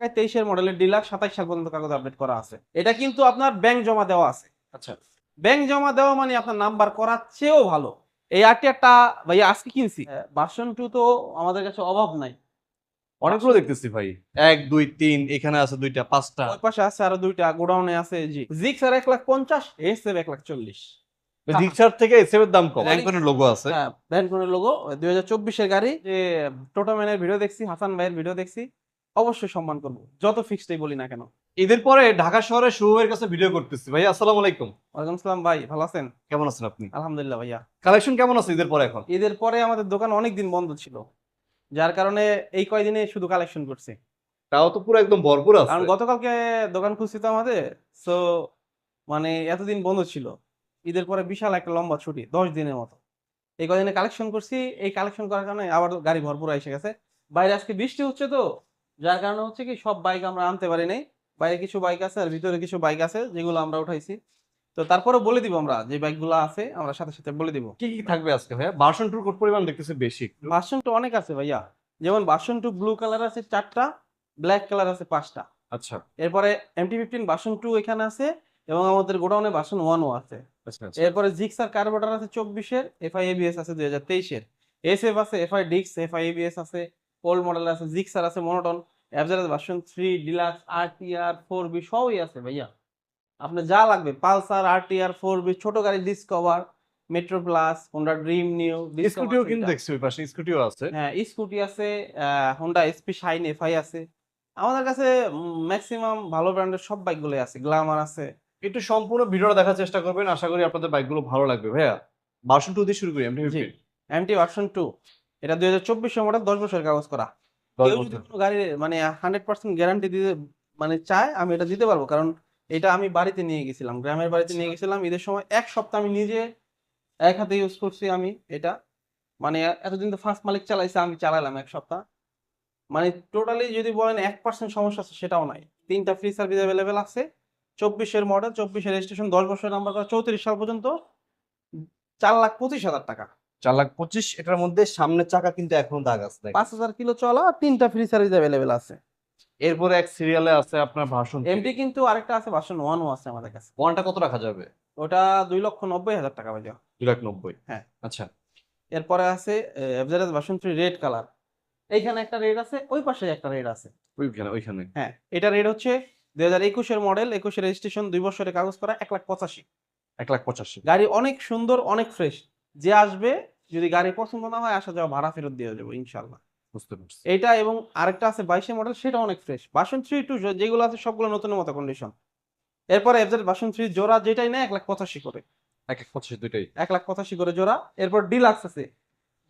টাকায় তেইশের মডেলের ডিলাক্স সাতাইশ সাল পর্যন্ত কাগজ আপডেট করা আছে। এটা কিন্তু আপনার ব্যাংক জমা দেওয়া আছে। আচ্ছা। ব্যাংক জমা দেওয়া মানে আপনার নাম্বার করার চেয়েও ভালো। এই আরটিআরটা ভাইয়া আজকে কিনছি। ভার্সন টু তো আমাদের কাছে অভাব নাই। অনেকগুলো দেখতেছি ভাই। এক দুই তিন এখানে আছে দুইটা পাঁচটা। ওই পাশে আছে আরও দুইটা গোডাউনে আছে জি জিক্স আর এক লাখ পঞ্চাশ এস এফ এক লাখ চল্লিশ। রিক্সার থেকে এসএফের দাম কম। লোগো আছে। হ্যাঁ ভ্যানকনের লোগো দুই হাজার চব্বিশের গাড়ি। যে টোটোম্যানের ভিডিও দেখছি হাসান ভাইয়ের ভিডিও দেখছি। অবশ্যই সম্মান করব। যত ফিক্সডই বলি না কেন। ঈদের পরে ঢাকা শহরে শুভের কাছে ভিডিও করতেছি। ভাই আসসালামু আলাইকুম। ওয়ালাইকুম সালাম ভাই ভালো আছেন? কেমন আছেন আপনি? আলহামদুলিল্লাহ ভাইয়া। কালেকশন কেমন আছে ঈদের পরে এখন? ঈদের পরে আমাদের দোকান অনেক দিন বন্ধ ছিল। যার কারণে এই কয়দিনে শুধু কালেকশন করছে। তাও তো পুরো একদম ভরপুর আছে। কারণ গতকালকে দোকান খুলছি তো আমাদের সো মানে এতদিন বন্ধ ছিল। ঈদের পরে বিশাল একটা লম্বা ছুটি দশ দিনের মতো। এই কদিনে কালেকশন করছি। এই কালেকশন করার কারণে আবার গাড়ি ভরপুর এসে গেছে। বাইরে আজকে বৃষ্টি হচ্ছে তো যার কারণে হচ্ছে কি সব বাইক আমরা আনতে পারি নাই। বাইরে কিছু বাইক আছে আর ভিতরে কিছু বাইক আছে যেগুলো আমরা উঠাইছি। তো তারপরে বলে দিব আমরা যে বাইকগুলো আছে আমরা সাথে সাথে বলে দিব। কি কি থাকবে আজকে ভাইয়া? ভার্সন টুর কোট পরিমাণ দেখতেছি বেশি ভার্সন টু অনেক আছে ভাইয়া। যেমন ভার্সন টু ব্লু কালার আছে চারটা ব্ল্যাক কালার আছে পাঁচটা। আচ্ছা। এরপরে এমটি ফিফটিন ভার্সন টু এখানে আছে এবং আমাদের গোডাউনে ভার্সন ওয়ানও আছে। আচ্ছা আচ্ছা। এরপরে জিক্সার কার্বোটার আছে চব্বিশের এফআই এবিএস আছে দুই হাজার তেইশের। এস এফ আছে এফআই ডিক্স এফআই এবিএস আছে ওল্ড মডেল আছে জিক্সার আছে monotone average version three deluxe R T R four V সবই আছে ভাইয়া। আপনার যা লাগবে Pulsar R T R four V ছোট গাড়ি Discover Metro Plus Honda Dream new স্কুটিও কিন্তু দেখছি ওই পাশে স্কুটিও আছে। হ্যাঁ স্কুটি আছে হোন্ডা এসপি শাইন এফআই আছে। আমাদের কাছে ম্যাক্সিমাম ভালো ব্র্যান্ডের সব বাইকগুলোই আছে গ্লামার আছে। একটু সম্পূর্ণ ভিডিওটা দেখার চেষ্টা করবেন আশা করি আপনাদের বাইকগুলো ভালো লাগবে ভাইয়া। ভার্সন টু দিয়ে শুরু করি MT. Fifteen MT version two এটা দুই হাজার চব্বিশ মডেল দশ বছরের কাগজ করা। কেউ যদি কোনো গাড়ি মানে হান্ড্রেড পার্সেন্ট গ্যারান্টি দিতে মানে চায় আমি এটা দিতে পারব। কারণ এটা আমি বাড়িতে নিয়ে গেছিলাম গ্রামের বাড়িতে নিয়ে গেছিলাম। ঈদের সময় এক সপ্তাহ আমি নিজে এক হাতে ইউজ করছি আমি এটা। মানে এতদিন তো ফার্স্ট মালিক চালাইছে আমি চালালাম এক সপ্তাহ। মানে টোটালি যদি বলেন এক পার্সেন্ট সমস্যা আছে সেটাও নাই। তিনটা ফ্রি সার্ভিস অ্যাভেলেবেল আছে। চব্বিশের মডেল চব্বিশের রেজিস্ট্রেশন দশ বছর নাম্বার করা চৌত্রিশ সাল পর্যন্ত চার লাখ পঁচিশ হাজার টাকা। চার লাখ পঁচিশ এটার মধ্যে সামনের চাকা কিন্তু এখনও দাগ আছে পাঁচ হাজার কিলো চলা আর তিনটা ফ্রি সার্ভিস অ্যাভেলেবেল আছে। এরপরে এক সিরিয়ালে আছে আপনার ভার্সন এমটি কিন্তু আরেকটা আছে ওয়ানও আছে আমাদের কাছে। ওয়ানটা কত রাখা যাবে? ওটা দুই লক্ষ নব্বই হাজার টাকা বাজে দুই লাখ নব্বই? হ্যাঁ। আচ্ছা। এরপরে আছে থ্রি রেড কালার এইখানে একটা রেড আছে ওই পাশে একটা রেড আছে। ওইখানে ওইখানে। হ্যাঁ এটা রেড হচ্ছে দুই হাজার একুশের মডেল একুশের রেজিস্ট্রেশন দুই বছরের কাগজ করা এক লাখ পঁচাশি। এক লাখ পঁচাশি। গাড়ি অনেক সুন্দর অনেক ফ্রেশ যে আসবে যদি গাড়ি পছন্দ না হয় আসা যাওয়া ভাড়া ফেরত দিয়ে দেবো ইনশাল্লাহ বুঝতে পারছি। এইটা এবং আরেকটা আছে বাইশের মডেল সেটা অনেক ফ্রেশ বাসন থ্রি টু যেগুলো আছে সবগুলো নতুন মতো কন্ডিশন এরপরে এফজেড ভার্সন থ্রি জোড়া যেটাই নেয় এক লাখ পঁচাশি করে। এক এক পঁচাশি দুইটাই। এক লাখ পঁচাশি করে জোড়া। এরপর ডিলাক্স আছে।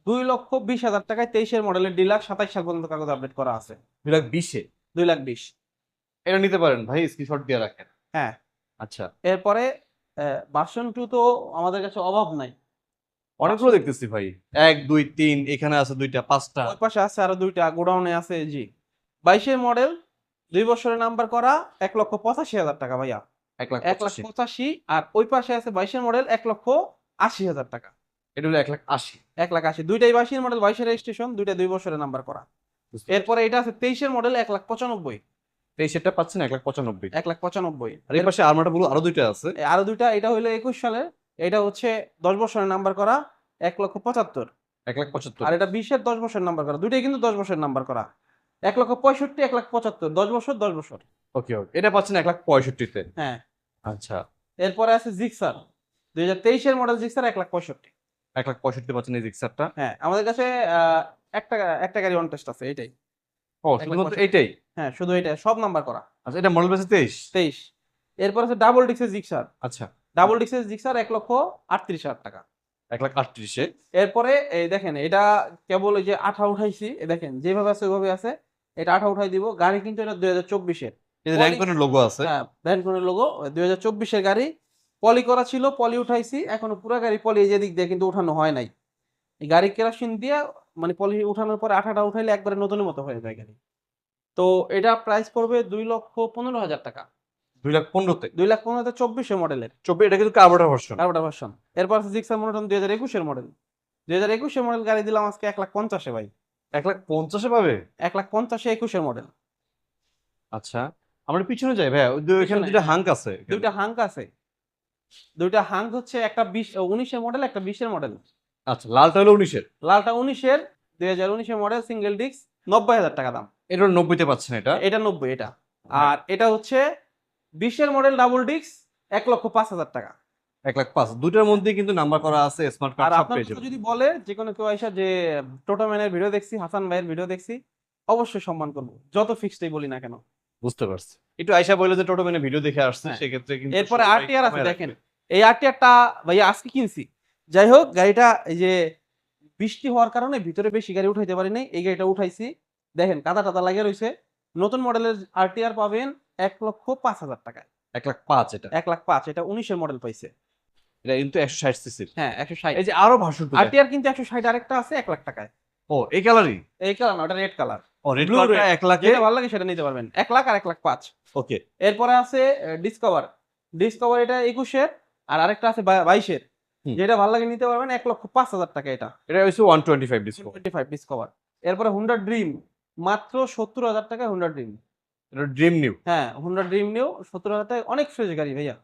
দুই লক্ষ বিশ হাজার টাকায় তেইশের মডেলের ডিলাক্স সাতাইশ সাল পর্যন্ত কাগজ আপডেট করা আছে। দুই লাখ বিশে? দুই লাখ বিশ। এটা নিতে পারেন ভাই স্ক্রিনশট দিয়ে রাখেন। হ্যাঁ। আচ্ছা। এরপরে ভার্সন টু তো আমাদের কাছে অভাব নাই। অনেকগুলো দেখতেছি ভাই। এক দুই তিন এখানে আছে দুইটা পাঁচটা। ওই পাশে আছে আরও দুইটা গোডাউনে আছে জি বাইশের মডেল দুই বছরের নাম্বার করা এক লক্ষ পঁচাশি হাজার টাকা ভাইয়া। এক লাখ এক লাখ পঁচাশি। আর ওই পাশে আছে বাইশের মডেল এক লক্ষ আশি হাজার টাকা। এটা হলো এক লাখ আশি। এক লাখ আশি। দুইটাই বাইশের মডেল বাইশের রেজিস্ট্রেশন দুইটা দুই বছরের নাম্বার করা। এরপরে এটা আছে তেইশের মডেল এক লাখ পঁচানব্বই। সেটটা পাচ্ছেন এক লাখ পঁচানব্বই। এক লাখ পঁচানব্বই। আর এই পাশে আর্মাটা বলো আরও দুইটা আছে। আরও দুইটা এটা হইল একুশ সালের এটা হচ্ছে দশ বছরের নাম্বার করা এক লক্ষ পঁচাত্তর। এক লাখ পঁচাত্তর। আর এটা বিশের দশ বছরের নাম্বার করা। দুইটাই কিন্তু দশ বছরের নাম্বার করা। এক লক্ষ পঁয়ষট্টি এক লাখ পঁচাত্তর। দশ বছর দশ বছর। ওকে ওকে এটা পাচ্ছেন এক লাখ পঁয়ষট্টিতে। হ্যাঁ। আচ্ছা। এরপরে আছে জিক্সার দুই হাজার তেইশের মডেল জিক্সার এক লাখ পঁয়ষট্টি। এক লাখ পঁয়ষট্টি পাচ্ছেন এই জিক্সারটা হ্যাঁ আমাদের কাছে একটা একটা গাড়ি অন টেস্ট আছে এটাই ও শুধুমাত্র এইটাই? হ্যাঁ শুধু এটা সব নাম্বার করা। আচ্ছা এটা মডেল বেসে তেইশ? তেইশ। এরপর আছে ডাবল ডিক্সের জিক্সার আচ্ছা। ডাবল ডিক্সের জিক্সার এক লক্ষ আটত্রিশ হাজার টাকা। এক লাখ আটত্রিশে। এরপরে এই দেখেন এটা কেবল ওই যে আঠা উঠাইছি দেখেন যেভাবে আছে ওইভাবে আছে এটা আঠা উঠাই দিব। গাড়ি কিন্তু এটা দুই হাজার চব্বিশের। এটা লোগো আছে। হ্যাঁ ভ্যানকনের লোগো দুই হাজার চব্বিশের গাড়ি। পলি করা ছিল পলি উঠাইছি এখনও পুরো গাড়ি পলি এই দিক দিয়ে কিন্তু উঠানো হয় নাই। গাড়ি কেরোসিন দিয়ে মানে পলি উঠানোর পরে আঠাটা উঠাইলে একবারে নতুনের মতো হয়ে যায় গাড়ি। তো এটা প্রাইস পড়বে দুই লক্ষ পনেরো হাজার টাকা। দুই লাখ পনেরোতে। দুই লাখ পনেরোতে চব্বিশের মডেলের। চব্বিশ এটা কিন্তু কার্বোটার ভার্সন কার্বোটা ভার্সন এরপর আছে জিক্সার মনোটন দুই হাজার একুশের মডেল। দুই হাজার একুশের মডেল গাড়ি দিলাম আজকে এক লাখ পঞ্চাশে ভাই। এক লাখ পঞ্চাশে পাবে? এক লাখ পঞ্চাশে একুশের মডেল। আচ্ছা আমরা পিছনে যাই দু- এখানে পিছনে। হাঙ্ক আছে। দুইটা হাঙ্ক আছে। দুইটা হাঙ্ক হচ্ছে একটা বিশ উনিশের মডেল একটা বিশের মডেল। আচ্ছা লালটা হলো উনিশের। লালটা উনিশের দুই হাজার উনিশের মডেল সিঙ্গেল ডিস্ক নব্বই হাজার টাকা দাম। এটা নব্বইতে পাচ্ছেন এটা? এটা নব্বই এটা। আর এটা হচ্ছে বিশের মডেল ডাবল ডিক্স এক লক্ষ পাঁচ হাজার টাকা। এক লাখ পাঁচ। দুটার মধ্যে কিন্তু নাম্বার করা আছে স্মার্ট কার্ড সব পেয়ে যাবেন। যদি বলে যে কোনো কেউ আইসা যে টোটোম্যানের ভিডিও দেখছি হাসান ভাইয়ের ভিডিও দেখছি অবশ্যই সম্মান করব। যত ফিক্সডই বলি না কেন। বুঝতে পারছি। একটু আয়সা বলল যে টোটো মেনে ভিডিও দেখে আসছে হ্যাঁ। সেক্ষেত্রে কিন্তু এরপরে আরটিআর আছে দেখেন। এই আরটিআরটা ভাইয়া আজকে কিনছি। যাই হোক গাড়িটা এই যে বৃষ্টি হওয়ার কারণে ভিতরে বেশি গাড়ি উঠাইতে পারি নাই এই গাড়িটা উঠাইছি। দেখেন কাদা টাদা লাগিয়ে রয়েছে নতুন মডেলের আরটিআর পাবেন এক লক্ষ পাঁচ হাজার টাকায়। এক লাখ পাঁচ এটা। এক লাখ পাঁচ এটা উনিশের মডেল পাইছে। এটা কিন্তু একশো ষাট সিসির। হ্যাঁ একশো ষাট। এই যে আরও ভার্সন আরটিআর কিন্তু একশো ষাট আরেকটা আছে এক লাখ টাকায়। ও এই কালারই এই কালার না ওটা রেড কালার ও রেড কালারটা এক লাখে যেটা ভালো লাগে সেটা নিতে পারবেন। এক লাখ আর এক লাখ পাঁচ। ওকে। এরপরে আছে ডিসকভার ডিসকভার এটা একুশের আর আরেকটা আছে বাইশের। যেটা ভালো লাগে নিতে পারবেন এক লক্ষ পাঁচ হাজার টাকা এটা। এটা হচ্ছে one twenty five discount twenty five Discover এরপরে হুন্ডা ড্রিম মাত্র সত্তর হাজার টাকা হুন্ডা ড্রিম এটা ড্রিম নিউ হ্যাঁ হুন্ডা ড্রিম নিয়েও সত্তর হাজার টাকা অনেক ফ্রেশ গাড়ি ভাইয়া।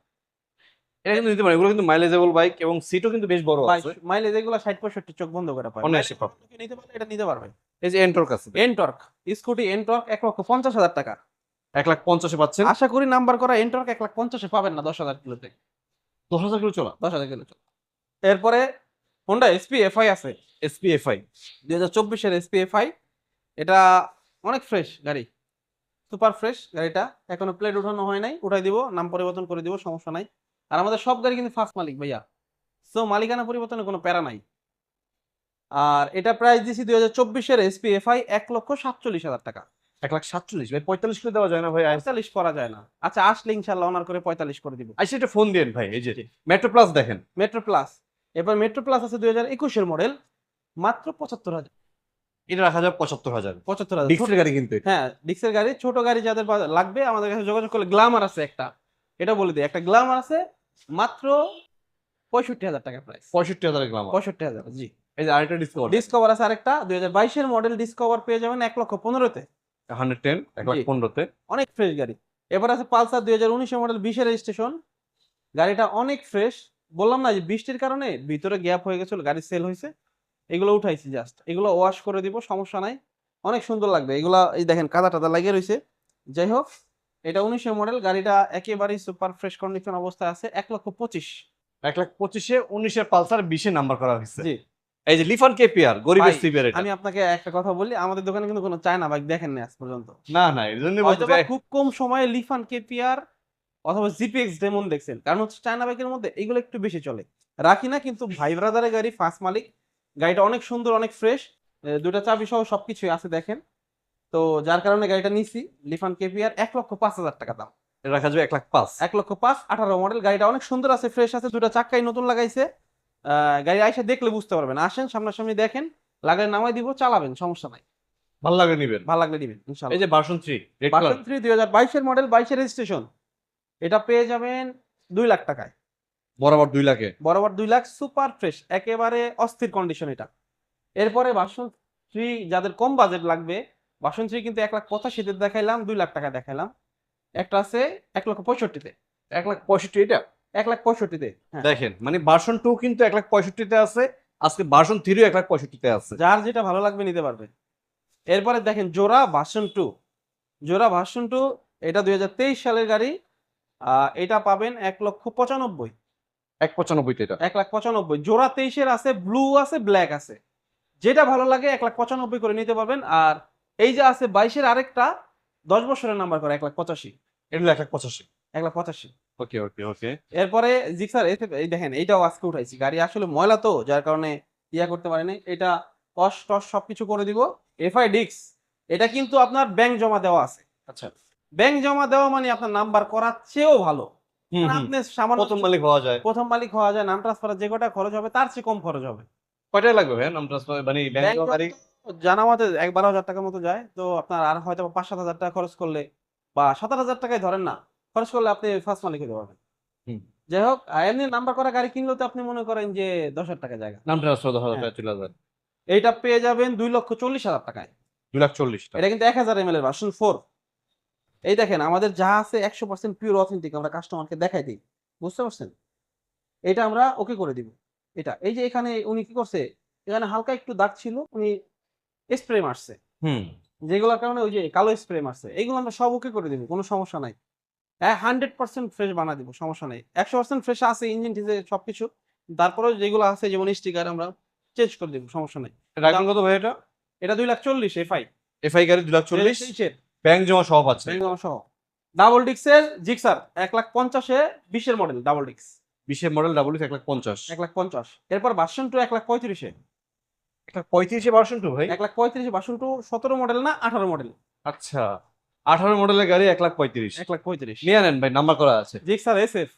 এটা কিন্তু নিতে পারেন এগুলো কিন্তু মাইলেজেবল বাইক এবং সিটও কিন্তু বেশ বড় আছে। মাইলেজ এগুলো ষাট পঁয়ষট্টি চোখ বন্ধ করে পায় অনায়াসে পাবে। নিতে পারলে এটা নিতে পারবে। এই যে এন্টর্ক আছে এনটর্ক স্কুটি এনটর্ক এক লক্ষ পঞ্চাশ হাজার টাকা। এক লাখ পঞ্চাশে পাচ্ছেন। আশা করি নাম্বার করা এনটর্ক এক লাখ পঞ্চাশে পাবেন না দশ হাজার কিলোতে। দশ হাজার কিলো চলা? দশ হাজার কিলো এরপরে হোন্ডা এসপি এফআই আছে। এসপিএফআই দুই হাজার চব্বিশের এসপি এফআই এটা অনেক ফ্রেশ গাড়ি। সুপার ফ্রেশ গাড়িটা। এখনও প্লেট উঠানো হয় নাই উঠাই দিব নাম পরিবর্তন করে দিব সমস্যা নাই। আর আমাদের সব গাড়ি কিন্তু ফার্স্ট মালিক ভাইয়া। সো মালিকানা পরিবর্তনের কোনো প্যারা নাই। আর এটা প্রাইস দিছি দুই হাজার চব্বিশের এসপি এফআই এক লক্ষ সাতচল্লিশ হাজার টাকা। এক লাখ সাতচল্লিশ? ভাই পঁয়তাল্লিশ করে দেওয়া যায় না ভাই? পঁয়তাল্লিশ করা যায় না। আচ্ছা আসলে ইনশাল্লাহ অনার করে পঁয়তাল্লিশ করে দিব। আইসে একটা ফোন দিন ভাই এই যে মেট্রো প্লাস দেখেন। মেট্রো প্লাস এবার মেট্রো প্লাস আছে দুই হাজার একুশের মডেল মাত্র পঁচাত্তর হাজার। এটা রাখা যাবে পঁচাত্তর হাজার। পঁচাত্তর হাজার। ডিক্সের গাড়ি কিন্তু হ্যাঁ ডিক্সের গাড়ি ছোট গাড়ি যাদের লাগবে আমাদের কাছে যোগাযোগ করলে গ্লামার আছে একটা। এটা বলে দিই একটা গ্লামার আছে মাত্র পঁয়ষট্টি হাজার টাকা প্রাইস পঁয়ষট্টি হাজার গ্রাম পঁয়ষট্টি হাজার জি। এই যে আরেকটা ডিসকাউন্ট ডিসকভার আছে আরেকটা দুই হাজার বাইশের মডেল ডিসকভার পেয়ে যাবেন এক লক্ষ পনেরোতে। হান্ড্রেড টেন এক লাখ পনেরোতে। অনেক ফ্রেশ গাড়ি। এবার আছে পালসার দুই হাজার উনিশের মডেল বিশের রেজিস্ট্রেশন গাড়িটা অনেক ফ্রেশ বললাম না যে বৃষ্টির কারণে ভিতরে গ্যাপ হয়ে গেছিল গাড়ি সেল হয়েছে। এগুলো উঠাইছি জাস্ট এগুলো ওয়াশ করে দিব সমস্যা নাই। অনেক সুন্দর লাগবে। এগুলা এই দেখেন কাদা টাদা লাগিয়ে রয়েছে যাই হোক এটা উনিশের মডেল গাড়িটা একেবারেই সুপার ফ্রেশ কন্ডিশন অবস্থায় আছে এক লক্ষ পঁচিশ। এক লাখ পঁচিশে উনিশের পালসার বিশে নাম্বার করা হয়েছে। জি। এই যে লিফান কেপিআর গরিবের ভাই, সিপিআর আমি আপনাকে একটা কথা বলি আমাদের দোকানে কিন্তু কোনো চায়না বাইক দেখেন না আজ পর্যন্ত। না না এর জন্য খুব কম সময়ে লিফান কেপিআর অথবা জিপিএক্স ডেমন দেখছেন কারণ হচ্ছে চায়না বাইকের মধ্যে এগুলো একটু বেশি চলে। রাখি না কিন্তু ভাই ব্রাদারের গাড়ি ফার্স্ট মালিক গাড়িটা অনেক সুন্দর অনেক ফ্রেশ দুটা চাবি সহ সবকিছুই আছে দেখেন। তো যার কারণে গাড়িটা নিছি লিফান কেপিআর এক লক্ষ পাঁচ হাজার টাকা দাম। এটা রাখা যাবে এক লাখ পাঁচ। এক লক্ষ পাঁচ আঠারো মডেল গাড়িটা অনেক সুন্দর আছে ফ্রেশ আছে দুটা চাক্কাই নতুন লাগাইছে। গাড়ি আইসা দেখলে বুঝতে পারবেন। আসেন সামনাসামনি দেখেন লাগাই নামাই দিব চালাবেন সমস্যা নাই। ভালো লাগে নিবেন। ভালো লাগলে দিবেন ইনশাল্লাহ। এই যে version three red colour version three দুই হাজার বাইশের মডেল বাইশের রেজিস্ট্রেশন এটা পেয়ে যাবেন দুই লাখ টাকায়। বরাবর দুই লাখে। বরাবর দুই লাখ সুপার ফ্রেশ একেবারে অস্থির কন্ডিশন এটা। এরপরে ভার্সন থ্রি যাদের কম বাজেট লাগবে ভার্সন থ্রি কিন্তু এক লাখ পঁচাশিতে দেখাইলাম দুই লাখ টাকা দেখাইলাম। একটা আছে এক লক্ষ পঁয়ষট্টিতে। এক লাখ পঁয়ষট্টি এটা? এক লাখ পঁয়ষট্টিতে হ্যাঁ। দেখেন মানে ভার্সন টু কিন্তু এক লাখ পঁয়ষট্টিতে আছে আজকে ভার্সন থ্রিও এক লাখ পঁয়ষট্টিতে আছে। যার যেটা ভালো লাগবে নিতে পারবে। এরপরে দেখেন জোড়া ভার্সন টু জোড়া ভার্সন টু এটা দুই হাজার তেইশ সালের গাড়ি আহ, এটা পাবেন এক লক্ষ পঁচানব্বই। এক পঁচানব্বইতে এটা। এক লাখ পঁচানব্বই। জোড়া তেইশের আছে ব্লু আছে ব্ল্যাক আছে। যেটা ভালো লাগে এক লাখ পঁচানব্বই করে নিতে পারবেন। আর এই যে আছে বাইশের আরেকটা দশ বছরের নাম্বার করে এক লাখ পঁচাশি। এক লাখ পঁচাশি। এক লাখ পঁচাশি। ওকে ওকে ওকে। এরপরে এই দেখেন এইটাও আজকে উঠাইছি। গাড়ি আসলে ময়লা তো যার কারণে ইয়া করতে পারেনি এটা টস টস সবকিছু করে দিব। এফআই ডিক্স এটা কিন্তু আপনার ব্যাংক জমা দেওয়া আছে। আচ্ছা। ব্যাংক জমা দেওয়া মানে আপনার নাম্বার করার চেয়েও ভালো। আপনি সামান্য প্রথম মালিক হওয়া যায়। প্রথম মালিক হওয়া যায় নাম ট্রান্সফার যে কটা খরচ হবে তার চেয়ে কম খরচ হবে। কয়টাই লাগবে ভাই নাম ট্রান্সফার মানে ব্যাংক জানা মতে এক বারো হাজার টাকার মতো যায় তো আপনার আর হয়তো পাঁচ সাত হাজার টাকা খরচ করলে বা সাত হাজার টাকায় ধরেন না খরচ করলে আপনি ফার্স্ট মালিক হতে পারবেন। যাই হোক এমনি নাম্বার করা গাড়ি কিনলেও তো আপনি মনে করেন যে দশ হাজার টাকা জায়গা। নাম ট্রান্সফার দশ হাজার হ্যাঁ। টাকা চলে যাবে এইটা পেয়ে যাবেন দুই লক্ষ চল্লিশ হাজার টাকায়। দুই লাখ চল্লিশ এটা কিন্তু এক হাজার এম এল এর ভার্সন ফোর এই দেখেন আমাদের যা আছে একশো পার্সেন্ট পিওর অথেন্টিক আমরা কাস্টমারকে দেখাই দিই। বুঝতে পারছেন? এটা আমরা ওকে করে দিব। এটা এই যে এখানে উনি কি করছে? এখানে হালকা একটু দাগ ছিল উনি স্প্রে মারছে। হুম। যেগুলোর কারণে ওই যে কালো স্প্রে মারছে। এইগুলো আমরা সব ওকে করে দিব কোনো সমস্যা নাই। হ্যাঁ হান্ড্রেড পার্সেন্ট ফ্রেশ বানা দিব সমস্যা নেই। একশো পার্সেন্ট ফ্রেশ আছে ইঞ্জিন টিজে সবকিছু। তারপরেও যেগুলো আছে যেমন স্টিকার আমরা চেঞ্জ করে দিব সমস্যা নেই। রাখবেন কত ভাই এটা? এটা দুই লাখ চল্লিশ এফআই এফআই গাড়ি দুই লাখ চল্লিশ? ব্যাংক জমা সহ পাচ্ছে সহ ডাবল ডিক্সের জিক্সার এক লাখ পঞ্চাশে বিশের মডেল ডাবল ডিক্স বিশের মডেল ডাবল এক লাখ পঞ্চাশ এক লাখ পঞ্চাশ এরপর বাসন টু এক লাখ পঁয়ত্রিশে এক লাখ পঁয়ত্রিশে পার্সেন্ট টু ভাই এক লাখ পঁয়ত্রিশে বাসন টু সতেরো মডেল না আঠারো মডেল আচ্ছা আঠারো মডেলের গাড়ি এক লাখ পঁয়ত্রিশ এক লাখ পঁয়ত্রিশ নিয়ে নেন ভাই নাম্বার করা আছে Gixxer S F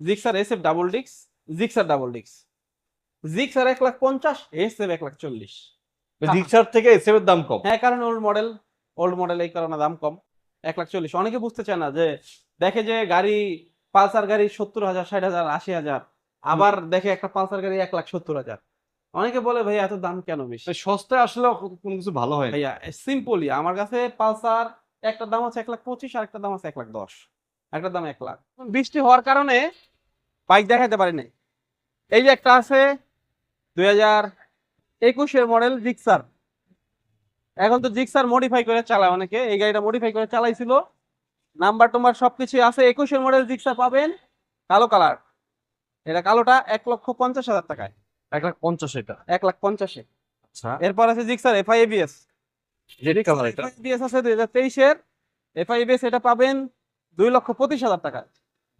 Gixxer S F double ডিক্স জিক্সার ডাবল ডিক্স জিক্সার এক লাখ পঞ্চাশ এস এফ এক লাখ চল্লিশ রিক্সার থেকে এসএফ এর দাম কম হ্যাঁ কারণ ওল্ড মডেল ওল্ড মডেল এই কারণে দাম কম এক লাখ চল্লিশ অনেকে বুঝতে চায় না যে দেখে যে গাড়ি পালসার গাড়ি সত্তর হাজার ষাট হাজার আশি হাজার আবার দেখে একটা পালসার গাড়ি এক লাখ সত্তর হাজার। অনেকে বলে ভাই এত দাম কেন বেশি? সস্তায় আসলে কোনো কিছু ভালো হয় ভাইয়া সিম্পলি আমার কাছে পালসার একটা দাম আছে এক লাখ পঁচিশ আর একটা দাম আছে এক লাখ দশ। একটা দাম এক লাখ। বৃষ্টি হওয়ার কারণে বাইক দেখাতে পারি নাই। এই যে একটা আছে দুই হাজার একুশের মডেল জিক্সার এখন তো জিক্সার মডিফাই করে চালায় অনেকে। এই গাড়িটা মডিফাই করে চালাইছিল। নাম্বার টম্বার সবকিছু আছে। একুশের মডেল জিক্সার পাবেন। কালো কালার এটা কালোটা এক লক্ষ পঞ্চাশ হাজার টাকায়। এক লাখ পঞ্চাশ এটা? এক লাখ পঞ্চাশে। আচ্ছা। এরপর আছে Gixxer FI ABS red colour এটা? এফআইবিএস আছে দুই হাজার তেইশের। এফআইবিএস এটা পাবেন দুই লক্ষ পঁচিশ হাজার টাকা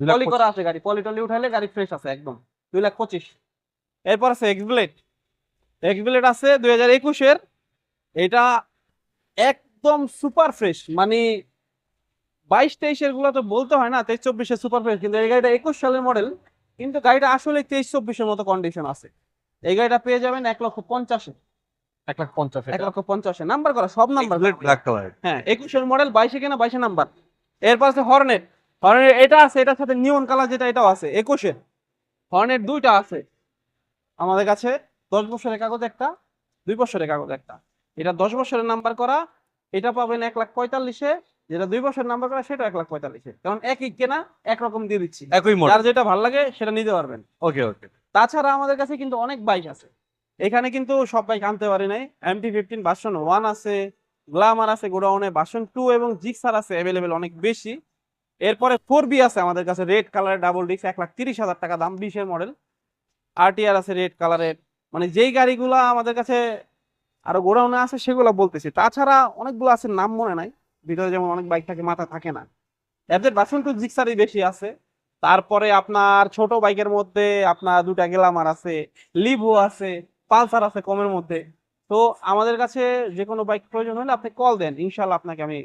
দুই লাখ পলি করা আছে গাড়ি। পলি টলি উঠাইলে গাড়ি ফ্রেশ আছে একদম। দুই লাখ পঁচিশ। এরপর আছে এক্সব্লেড এক্সব্লেড আছে দুই হাজার একুশের। এটা একদম সুপার ফ্রেশ মানে বাইশ তেইশেরগুলো তো বলতে হয় না তেইশ চব্বিশের সুপার ফ্রেশ কিন্তু এই গাড়িটা একুশ সালের মডেল কিন্তু গাড়িটা আসলে তেইশ চব্বিশের মতো কন্ডিশন আছে। এই গাড়িটা পেয়ে যাবেন এক লক্ষ পঞ্চাশে এক লাখ পঞ্চাশ এক লক্ষ পঞ্চাশে নাম্বার করা সব নাম্বার ব্ল্যাক কালার হ্যাঁ একুশের মডেল বাইশে কিনা বাইশে নাম্বার এরপর আছে হর্নেট হর্নেট এটা আছে এটার সাথে নিয়ন কালার যেটা এটাও আছে একুশের হর্নেট দুইটা আছে। আমাদের কাছে দশ বছরের কাগজ একটা দুই বছরের কাগজ একটা। এটা দশ বছরের নাম্বার করা এটা পাবেন এক লাখ পঁয়তাল্লিশে যেটা দুই বছর নাম্বার করা সেটা এক লাখ পঁয়তাল্লিশে। কারণ একই কেনা একরকম দিয়ে দিচ্ছি। একই যার যেটা ভালো লাগে সেটা নিতে পারবেন। ওকে ওকে তাছাড়া আমাদের কাছে কিন্তু অনেক বাইক আছে। এখানে কিন্তু সব বাইক আনতে পারি নাই। এমটি ফিফটিন ভার্সন ওয়ান আছে গ্লামার আছে গোডাউনে ভার্সন টু এবং জিক্সার আছে অ্যাভেলেবেল অনেক বেশি। এরপরে ফোর বি আছে আমাদের কাছে রেড কালারের ডাবল ডিক্স এক লাখ তিরিশ হাজার টাকা দাম বিশের মডেল আর আরটিআর আছে রেড কালারের মানে যেই গাড়িগুলা আমাদের কাছে আরও গোডাউনে আছে সেগুলো বলতেছি। তাছাড়া অনেকগুলো আছে নাম মনে নাই। ভিতরে যেমন অনেক বাইক থাকে মাথা থাকে না। এফজেড ভার্সন টু জিক্সারই বেশি আছে। তারপরে আপনার ছোট বাইকের মধ্যে আপনার দুটা গেলামার আছে লিভো আছে পালসার আছে কমের মধ্যে। তো আমাদের কাছে যে কোনো বাইক প্রয়োজন হলে আপনি কল দেন। ইনশাল্লাহ আপনাকে আমি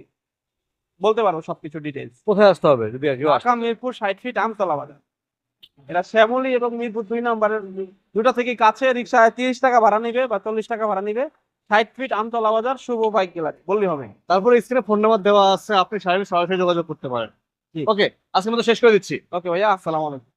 বলতে পারব সবকিছু ডিটেলস কোথায় আসতে হবে? যদি ঢাকা মিরপুর ষাট ফিট আমতলা বাজার। এটা শ্যামলী এবং মিরপুর দুই নম্বরের দুটা থেকে কাছে রিক্সায় তিরিশ টাকা ভাড়া নিবে বা চল্লিশ টাকা ভাড়া নিবে। ষাট ফিট আমতলা বাজার শুভ বাইক গ্যালারি বললেই হবে। তারপরে স্ক্রিনে ফোন নাম্বার দেওয়া আছে আপনি সরাসরি যোগাযোগ করতে পারেন। ওকে আজকের মতো শেষ করে দিচ্ছি। ওকে ভাইয়া আসসালামু আলাইকুম।